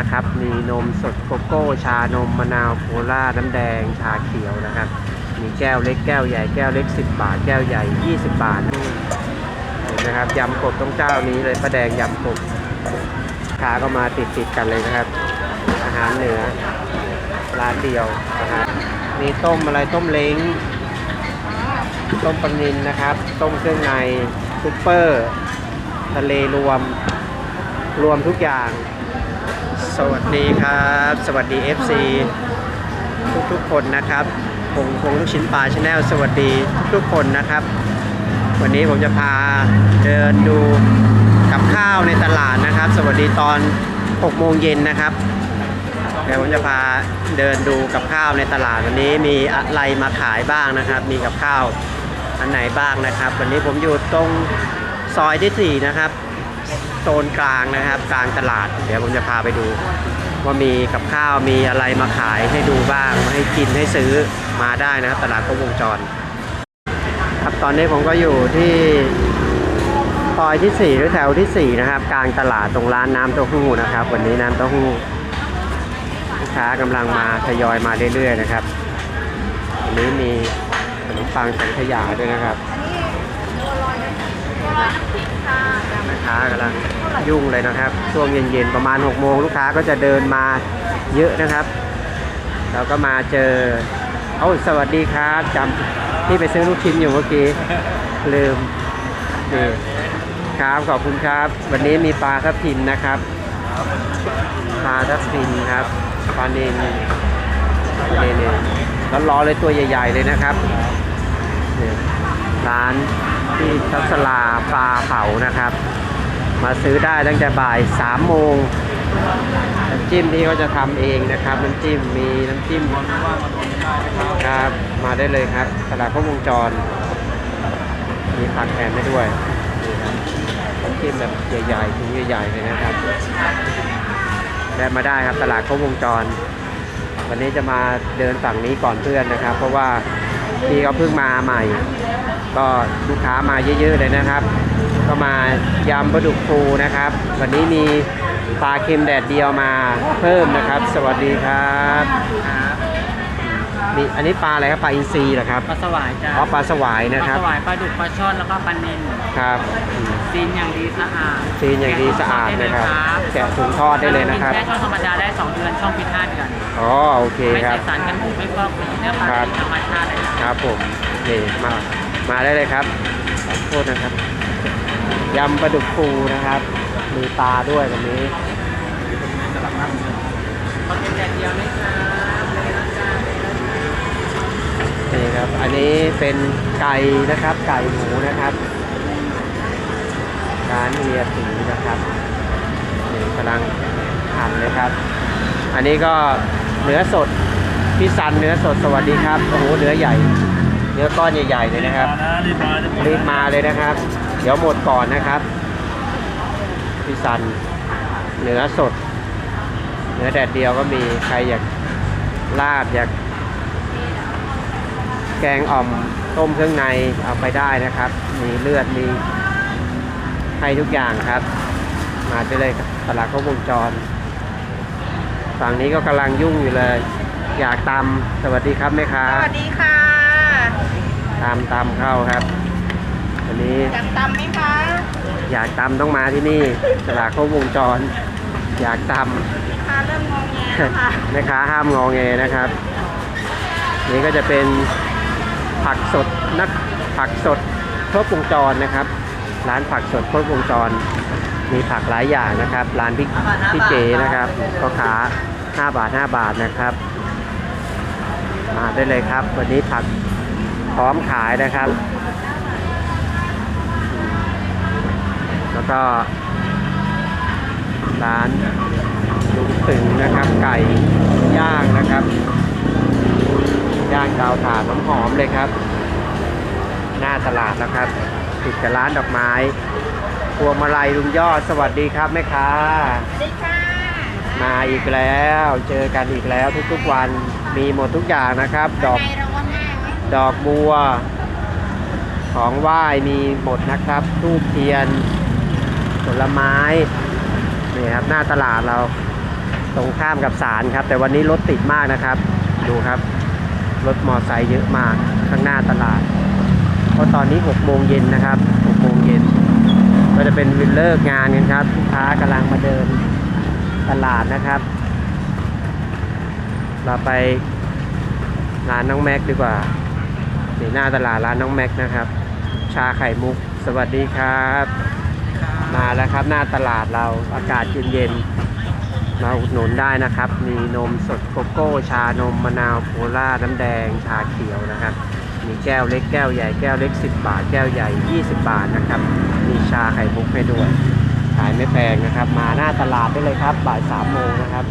นะครับ มีนมสดโกโก้ ชานมมะนาวโคล่าน้ำแดง ชาเขียวนะครับ มีแก้วเล็กแก้วใหญ่แก้วเล็ก 10 บาท แก้วใหญ่ 20 บาทเห็นนะครับยำกบต้องเจ้านี้เลยป้าแดงยำกบขาก็มาติดติดกันเลยนะครับ อาหารเหนือร้านเดียวนะครับมีต้มอะไรต้มเล้ง ต้มปลานินนะครับ ต้มเครื่องในซุปเปอร์ ทะเลรวมรวมทุกอย่าง สวัสดีครับ สวัสดี FC ทุกๆคนนะครับพงพงลูกชิ้นปลาชาแนลสวัสดีทุกๆคนนะครับ วันนี้ผมจะพาเดินดูกับข้าวในตลาดนะครับ สวัสดีตอน 6 โมงเย็นนะครับเดี๋ยวผมจะพาเดินดูกับข้าวในตลาดวันนี้มีอะไรมาขายบ้างนะครับ มีกับข้าวอันไหนบ้างนะครับ วันนี้ผมอยู่ตรงซอยที่ 4 นะครับ โซนกลางนะครับกลางตลาด เดี๋ยวผมจะพาไปดู ว่ามีกับข้าวมีอะไรมาขายให้ดูบ้างให้กินให้ซื้อมาได้นะครับ ตลาดครบวงจร ครับตอนนี้ผมก็อยู่ที่ซอยที่ 4 หรือแถวที่ 4 นะครับ กลางตลาดตรงร้านน้ำเต้าหู้นะครับ วันนี้น้ำเต้าหู้ลูกค้ากำลังมาทยอยมาเรื่อยๆนะครับวันนี้มีขนมปังสังขยาด้วยนะครับ แม่ค้ากำลังยุ่งเลยนะครับ ช่วงเย็นๆประมาณ6โมงลูกค้าก็จะเดินมาเยอะนะครับ เราก็มาเจอเอ้าสวัสดีครับจำที่ไปซื้อลูกชิ้นอยู่เมื่อกี้ลืมนี่ครับขอบคุณครับ วันนี้มีปลาทับทิมนะครับปลาทับทิมครับปลาเนนนี่นี่แล้วรอเลยตัวใหญ่ ๆ เลยนะครับร้าน ที่ทัศลาปลาเผานะครับ มาซื้อได้ตั้งแต่บ่าย3โมงน้ำจิ้มที่เขาจะทำเองนะครับ น้ำจิ้มมีน้ำจิ้มครับ มาได้เลยครับตลาดครบวงจร มีผักแถมให้ด้วยนี่ครับน้ำจิ้มแบบใหญ่ๆถุงใหญ่ๆเลยนะครับได้มาได้ครับตลาดครบวงจร วันนี้จะมาเดินฝั่งนี้ก่อนเพื่อนนะครับ เพราะว่า พี่เขาเพิ่งมาใหม่ ก็ลูกค้ามาเยอะๆเลยนะครับ ก็มายำปลาดุกฟูนะครับ วันนี้มีปลาเค็มแดดเดียวมาเพิ่มนะครับ สวัสดีครับ นี่อันนี้ปลาอะไรครับปลาอินทรีเหรอครับปลาสวายจ้าอ๋อปลาสวายปนะลาครับสวายปลาดุกปลาช่อนแล้วก็ปลาเนินครับอืมซีนอย่างดีสะอาดซีนอย่างดีสะอาดนะครับแกะถุงทอดได้เลยนะครับแค่ช่องธรรมดาได้2เดือนช่องพิษ5เดือนอ๋อโอเคไม่ครัใส่บ สารกันบูดไม่ฟอกสีเนื้อปลาครับเป็นธรรมชาติเลยนะครับผมนี่มามาได้เลยครับขอโทษนะครับยำปลาดุกฟูนะครับ มีปลาด้วยวันนี้ปลาเค็มแดดเดียวนี่ครับเลยนะจ้า นี่ครับ อันนี้เป็นไก่นะครับ ไก่หมูนะครับร้านเฮียตีนะครับนี่กำลังหั่นเลยครับ อันนี้ก็เนื้อสดพี่ซันเนื้อสดสวัสดีครับโอ้โหเนื้อใหญ่ เนื้อก้อนใหญ่ๆเลยนะครับรีบมาเลยนะครับ เดี๋ยวหมดก่อนนะครับพี่ซันเนื้อสด เนื้อแดดเดียวก็มีใครอยากลาบอยาก แกงอ่อมต้มเครื่องในเอาไปได้นะครับ มีเลือดมีให้ทุกอย่างครับ มาได้เลยครับตลาดครบวงจร ฝั่งนี้ก็กำลังยุ่งอยู่เลย อยากตำสวัสดีครับแม่ค้าสวัสดีค่ะตำตำเข้าครับวันนี้อยากตำไหมคะอยากตำต้องมาที่นี่ตลาดครบวงจร อยากตลูกค้าเริ่มงงแงแล้วค่ะำแม่ค้าห้ามงอแงนะครับ นี่ก็จะเป็น ผักสดนักผักสดครบวงจรนะครับ ร้านผักสดครบวงจร มีผักหลายอย่างนะครับ ร้านพี่พี่เจนะครับก็ขา5 บาท 5 บาทนะครับมาได้เลยครับ วันนี้ผักพร้อมขายนะครับ แล้วก็ ร้านลุงตึงนะครับ ไก่ย่างนะครับ ย่างดาวถ่านน้ำหอมเลยครับ หน้าตลาดแล้วครับ ติดกับร้านดอกไม้พวงมาลัยลุงยอดสวัสดีครับแม่ค้าสวัสดีค่ะมาอีกแล้ว เจอกันอีกแล้วทุกๆวันมีหมดทุกอย่างนะครับ ดอกไงเราว่าง่ายไหมดอกบัว ของไหว้มีหมดนะครับทูบเทียน ผลไม้นี่ครับหน้าตลาดเราตรงข้ามกับศาลครับ แต่วันนี้รถติดมากนะครับ ดูครับ รถมอไซค์เยอะมากข้างหน้าตลาด เพราะตอนนี้6โมงเย็นนะครับ6โมงเย็นก็จะเป็นวินเลิกงานกันครับลูกค้ากำลังมาเดินตลาดนะครับ เราไปร้านน้องแม็กดีกว่านี่หน้าตลาดร้านน้องแม็กนะครับ ชาไข่มุก สวัสดีครับ มาแล้วครับหน้าตลาดเราอากาศเย็นๆ มาอุดหนุนได้นะครับ มีนมสดโกโก้ ชานมมะนาวโคลาน้ำแดง ชาเขียวนะครับ มีแก้วเล็กแก้วใหญ่แก้วเล็ก 10 บาท แก้วใหญ่ 20 บาทนะครับ มีชาไข่มุกให้ด้วย ขายไม่แพงนะครับ มาหน้าตลาดได้เลยครับ บ่ายสามโมงนะครับ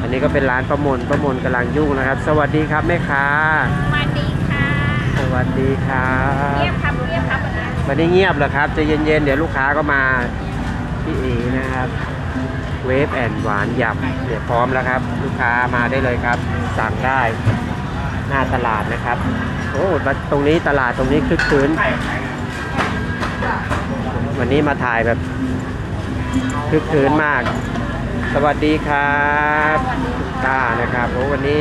อันนี้ก็เป็นร้านประมนประมนกำลังยุ่งนะครับ สวัสดีครับแม่ค้า สวัสดีค่ะสวัสดีครับ เงียบครับเงียบครับวันนี้วันนี้เงียบเหรอครับใจะเย็นๆ เดี๋ยวลูกค้าก็มา พี่เอนะครับเวฟแอนหวานยำเดี๋ยวพร้อมแล้วครับ ลูกค้ามาได้เลยครับ สั่งได้หน้าตลาดนะครับ โอ้ตรงนี้ตลาดตรงนี้คึกคืนวันนี้มาถ่ายแบบคึกคืนมาก สวัสดีครับตานะครับโอ้วันนี้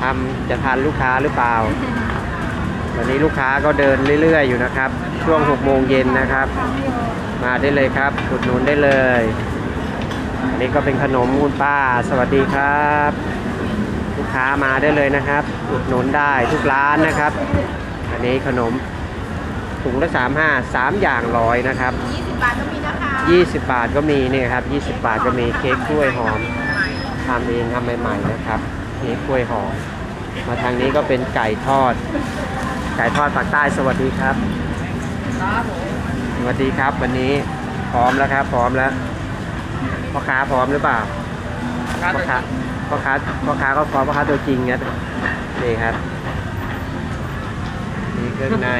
ทำจะทันลูกค้าหรือเปล่า วันนี้ลูกค้าก็เดินเรื่อยๆอยู่นะครับ ช่วง6โมงเย็นนะครับ มาได้เลยครับอุดหนุนได้เลย อันนี้ก็เป็นขนมคุณป้า สวัสดีครับ ลูกค้ามาได้เลยนะครับ อุดหนุนได้ทุกร้านนะครับ อันนี้ขนมถุงละ3 5 3อย่างร้อยนะครับ20บาทก็มีนะคะ20 บาทก็มีนี่ครับ20 บาทก็มีเค้กกล้วยหอมทำเองทำใหม่ ๆ นะครับเค้กกล้วยหอม มาทางนี้ก็เป็นไก่ทอด ไก่ทอดปากใต้สวัสดีครับ ครับผมส วัสดีครับ วันนี้พร้อมแล้วครับ พร้อมแล้วพ่อค้าพร้อมหรือเปล่าครับพ่อค้าพ่อค้าพ่อค้าก็พร้อมพ่อค้าตัวจริงนะนี่ครับมีเครื่องใน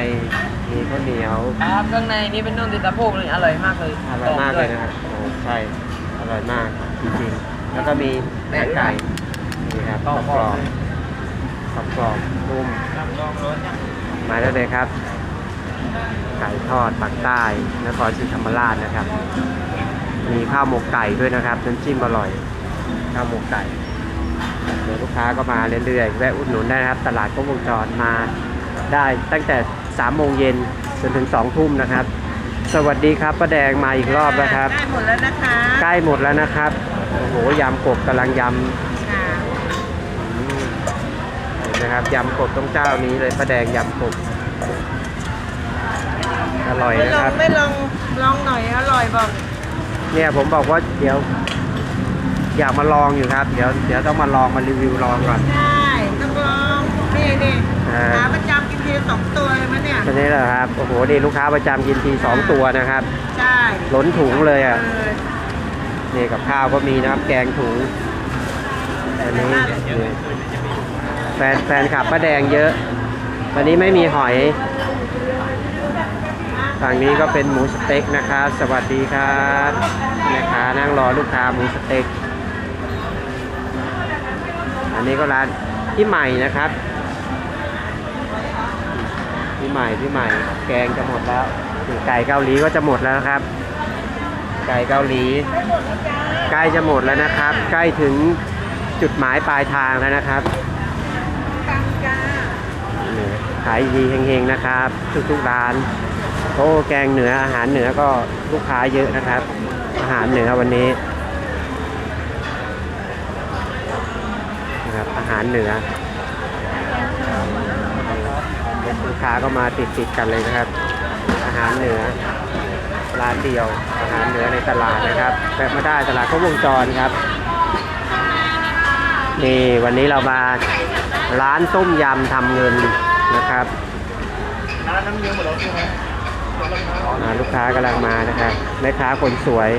มีข้าวเหนียวครับข้างในนี่เป็นนุ่มติดตะโพกเลยอร่อยมากเลยอร่อยมากเลยนะครับโอ้ใช่อร่อยมากจริงๆแล้วก็มีแม่ไก่นี่ครับกรอบกรอบกรอบกรอบนุ่มลองรสเนี่ยมาได้เลยครับ ไก่ทอดปากใต้นครศรีธรรมราชนะครับ มีข้าวหมกไก่ด้วยนะครับน้ำจิ้มอร่อย ข้าวหมกไก่เดี๋ยวลูกค้าก็มาเรื่อยๆแวะอุดหนุนได้นะครับ ตลาดก็วงจรมาได้ตั้งแต่3โมงเย็นจนถึง2ทุ่มนะครับ สวัสดีครับป้าแดงมาอีกรอบแล้วครับได้หมดแล้วนะคะ ใกล้หมดแล้วนะครับโอ้โหยำกบกำลังยำค่ะอืมเห็นนะครับยำกบต้องเจ้านี้เลยป้าแดงยำกบ อร่อยไม่นะลอคงรับ ไม่ลองลองหน่อยอร่อยบอกเนี่ยผมบอกว่าเดี๋ยว อยากมาลองอยู่ครับ เดี๋ยวเดี๋ยวต้องมาลองมารีวิวลองก่อน ใช่ต้องลองนี่นี่อ่าขาประจำกินทีละสองตัวเลยมั้ยเนี่ยตัวนี้แหละครับ โอ้โหนี่ลูกค้าประจำกินทีสองตัวนะครับ ใช่ล้นถุงเลยอะ เออนี่กับข้าวก็มีนะครับ แกงถุงอันนี้นี่แฟนแฟนขับป้าแดงเยอะ วันนี้ไม่มีหอย ฝั่งนี้ก็เป็นหมูสเต็กนะครับ สวัสดีครับแม่ค้านั่งรอลูกค้าหมูสเต็ก อันนี้ก็ร้านพี่ใหม่นะครับพี่ใหม่พี่ใหม่ แกงจะหมดแล้วไก่เกาหลีก็จะหมดแล้วนะครับ ไก่เกาหลีใกล้จะหมดแล้วนะครับ ใกล้ถึงจุดหมายปลายทางแล้วนะครับตังจ้านี่ขายดีเฮงๆนะครับ ทุกๆร้าน โอ้แกงเหนืออาหารเหนือก็ลูกค้าเยอะนะครับ อาหารเหนือวันนี้นะครับอาหารเหนือลูกค้าก็มาติดๆกันเลยนะครับ อาหารเหนือร้านเดียว อาหารเหนือในตลาดนะครับแวะมาได้ตลาดก็วงจรครับนี่วันนี้เรามาร้านต้มยำทำเงินนะครับร้านน้ำเยอะหมดแล้วใช่ไหมอ่า ลูกค้ากำลังมานะครับแม่ค้าคนสวย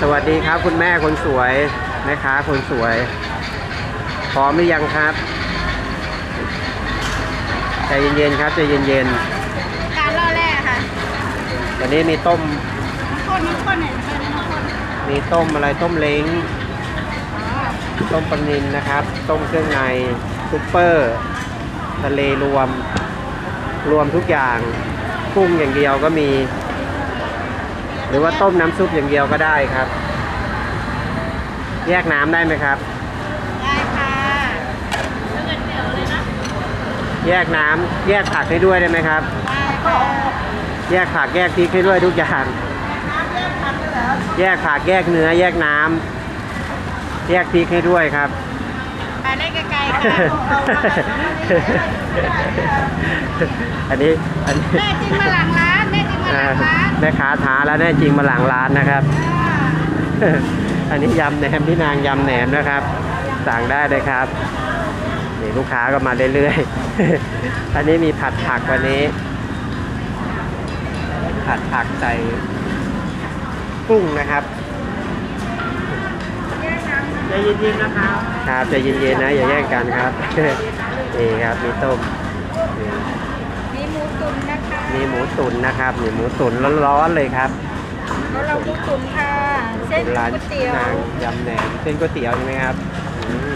สวัสดีครับคุณแม่คนสวยแม่ค้าคนสวย พร้อมหรือยังครับใจเย็นๆครับใจเย็นการล่อแร่ค่ะๆวันนี้มีต้มคนน้ำข้นเนี่ยเป็นน้ำข้นมีต้มอะไรต้มเล้งต้มปลานินนะครับ ต้มเครื่องในซุปเปอร์ ทะเลรวม รวมทุกอย่าง กุ้งอย่างเดียวก็มี หรือว่าต้มน้ำซุปอย่างเดียวก็ได้ครับ แยกน้ำได้ไหมครับ ได้ค่ะแยกน้ำแยกผักให้ด้วยได้ไหมครับ ได้ค่ะแยกผักแยกพริกให้ด้วยทุกอย่าง น้ำแยกทำได้เหรอแยกผักแยกเนื้อ แยกน้ำแยกพริกให้ด้วยครับ ไปได้ไกลๆค่ะ อันนี้อันนี้แม่จริงมาหลังร้านแม่จริงมาหอ่าลังร้านแม่ค้าท้าแล้วแน่จริงมาหลังร้านนะครับอ่าอันนี้ยำแหนมพี่นางยำแหนมนะครับ สั่งได้เลยครับนี่ลูกค้าก็มาเรื่อยๆ อันนี้มีผัดผักวันนี้ ผัดผักใส่กุ้งนะครับใจเย็นๆนะครับ ครับใจเย็นๆนะอย่าแย่งกันครับ นี่ครับมีต้มนี่มีหมูตุ๋นนะคะมีหมูตุ๋นนะครับมีหมูตุ๋นร้อนๆเลยครับแล้วเราหมูตุ๋นค่ะ เส้นก๋ร้านวยเตี๋ยวนางยำแหนมเส้นก๋วยเตี๋ยวใช่ไหมครับอืม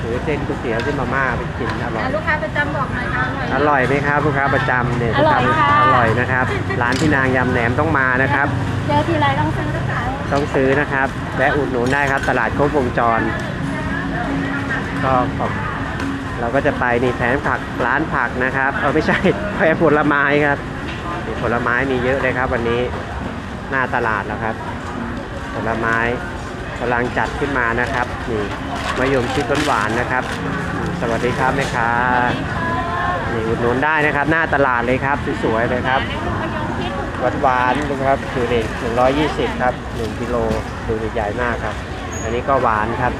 หรือเส้นก๋วยเตี๋ยวที่มาม่าไปกินอร่อยอะลูกค้าประจำบอกหน่อยค่ะอร่อยไหมครับลูกค้าประจำเนี่ยอร่อยค่ะ อร่อยนะครับ ร้านพี่นางยำแหนมต้องมานะครับ เจอทีไรต้องซื้อทุกขายต้องซื้อนะครับแวะอุดหนุนได้ครับตลาดครบวงจร ก็ขอบ เราก็จะไปนี่แผงผักร้านผักนะครับ เออไม่ใช่แผงผลไม้ครับผลไม้มีเยอะเลยครับวันนี้หน้าตลาดแล้วครับ ผลไม้กำลังจัดขึ้นมานะครับนี่มะยมชิดหวานนะครับ สวัสดีครับแม่ค้านี่อุดหนุนได้นะครับ หน้าตลาดเลยครับสวยๆเลยครับหวานหวานนะครับดูเด็หนึ่งร้อยยี่สิบครับหนึ่งกิโลดูใหญ่มากครับ อันนี้ก็หวานครับ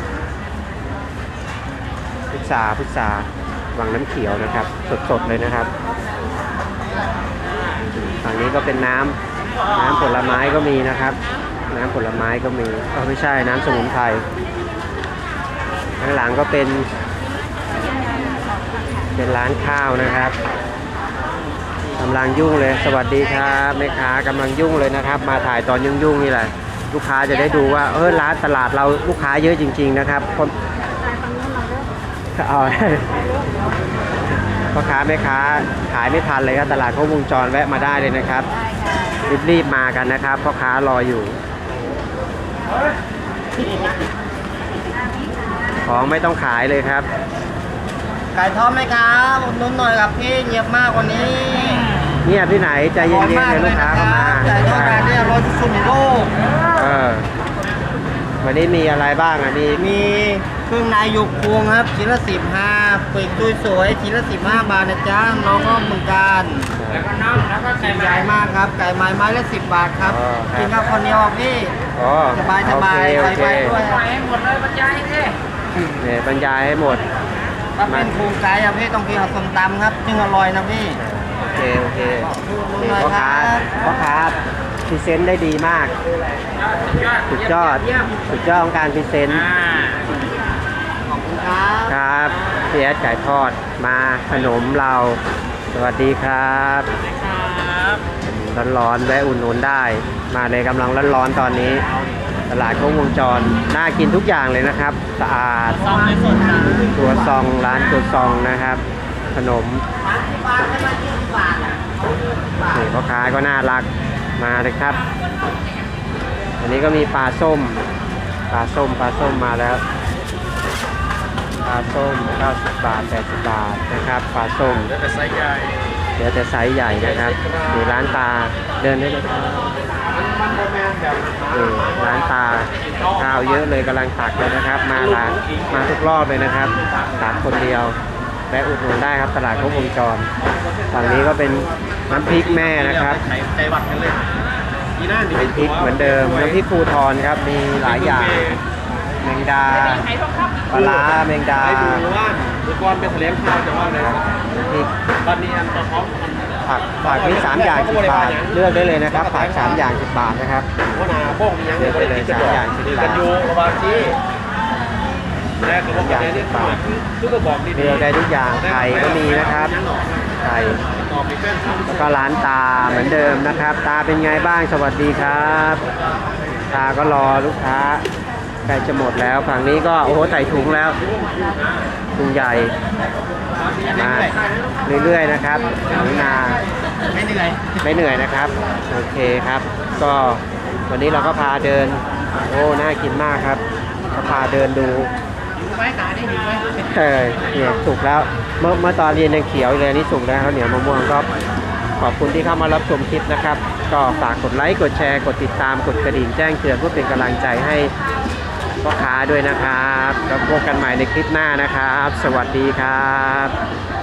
พุทราพุทราวังน้ำเขียวนะครับ สดๆเลยนะครับฝั่งนี้ก็เป็นน้ำน้ำผลไม้ก็มีนะครับ น้ำผลไม้ก็มีก็ไม่ใช่น้ำสมุนไพรข้างหลังก็เป็นเป็นร้านข้าวนะครับกำลังยุ่งเลย สวัสดีครับแม่ค้ากำลังยุ่งเลยนะครับ มาถ่ายตอนยุ่งๆนี่แหละ ลูกค้าจะได้ดูว่าเออร้านตลาดเราลูกค้าเยอะจริง ๆ นะครับคน เอาพ่อค้าแม่ค้าขายไม่ทันเลยครับตลาดครบวงจรแวะมาได้เลยนะครับ รีบๆมากันนะครับพ่อค้ารออยู่ ของไม่ต้องขายเลยครับไก่ทอดไหมครับอุดหนุนหน่อยครับพี่เงียบมากกว่านี้เงียบที่ไหนใจเย็นๆเลยลูกค้าเข้ามาไก่ทอดร้านเนี่ยรสสุดในโลกเออ วันนี้มีอะไรบ้างอะมีมีเครื่องในหยุกพวงครับชิ้นละสิบห้าปีกตุ้ยสวยชิ้นละสิบห้าบาทนะจ๊ะน้องก็เหมือนกันแล้วก็น้ำแล้วก็ไก่ใหญ่มากครับไก่ไม้ไม้ละสิบบาทครับกินข้าวคนเดียวอะพี่อ๋อสบายสบายโอไปเคไปโอด้วยเคหมดเลยบรรยายเลยเนี่ยบรรยายให้หมดถ้าเป็นโครงไก่อะพี่ต้องกินกับส้มตำครับจึงอร่อยนะพี่โอเคโอเคดูดูนี่หน่อยพ่อคค้ารับพ่อค้า พรีเซนต์ได้ดีมาก สุดยอด สุดยอดของการพรีเซนต์ขอบคุณครับ ครับเพียสไก่ทอดมาขนมเรา สวัสดีครับร้อนๆแวะอุ่นนุนได้ มาเลยกำลังร้อนๆตอนนี้ ตลาดครบวงจร น่ากินทุกอย่างเลยนะครับ สะอาดซองในสดนะตัวซองร้านตัวซองนะครับ ขนมบาทที่บาทให้มายี่สิบบาทอะนี่พ่อค้าก็น่ารัก มาเลยครับ อันนี้ก็มีปลาส้ม ปลาส้ม ปลาส้มมาแล้ว ปลาส้ม 90 บาท 80 บาทนะครับ ปลาส้มแล้วแต่ไซส์ใหญ่เดี๋ยวแต่ไซส์ใหญ่นะครับนี่ร้านตา เดินได้เลยครับร้านตาข้าวเยอะเลยกำลังตักเลยนะครับ มาร้าน มาทุกรอบเลยนะครับตักคนเดียว แวะอุดหนุนได้ครับตลาดครบวงจรฝั่งนี้ก็เป็นน้ำพริกแม่นะครับไข่ใจบัตรกันเลยยีน่าดิเป็นพริกเหมือนเดิมน้ำพริกภูทรครับมีหลายอย่างแมงดาปลาร้าแมงดาไอ้ดูว่าดูก่อนเป็นแถลงข่าวจะว่าอะไรครับน้ำพริกตอนนี้อันต่อพร้อมผักผักมีสามอย่างสิบบาทเลือกได้เลยนะครับผักสามอย่างสิบบาทนะครับว่านาโป้งยังไม่ได้คิดกันหร อกคือกันอยู่ระหว่างที่แรกก็บอกว่าเนี่ยคือก็บอกดีเลือได้ทุกอย่างไข่ก็มีนะครับไข่ตอบมีเพื่อนแล้วก็ร้านตาเหมือนเดิมนะครับ ตาเป็นไงบ้างสวัสดีครับ ตาก็รอลูกค้าใกล้จะหมดแล้วฝั่งนี้ก็โอ้โหใส่ถุงแล้วถุงใหญ่มาเรื่อยๆนะครับหนูนาไม่เหนื่อยไม่เหนื่อยนะครับ โอเคครับ ก็วันนี้เราก็พาเดิน โอ้น่ากินมากครับก็พาเดินดู หิวไหมขาได้หิวไหมเออเนี่ยสุกแล้วเมื่อเมื่อตอนเรียนยังเขียวอยู่เลยนนี่สุกแล้วข้าวเหนียวมะม่วงก็ขอบคุณที่เข้ามารับชมคลิปนะครับ ก็ฝากกดไลค์กดแชร์กดติดตามกดกระดิ่งแจ้งเตือนเพื่อเป็นกำลังใจให้พ่อค้าด้วยนะครับแล้วพบกันใหม่ในคลิปหน้านะครับ สวัสดีครับ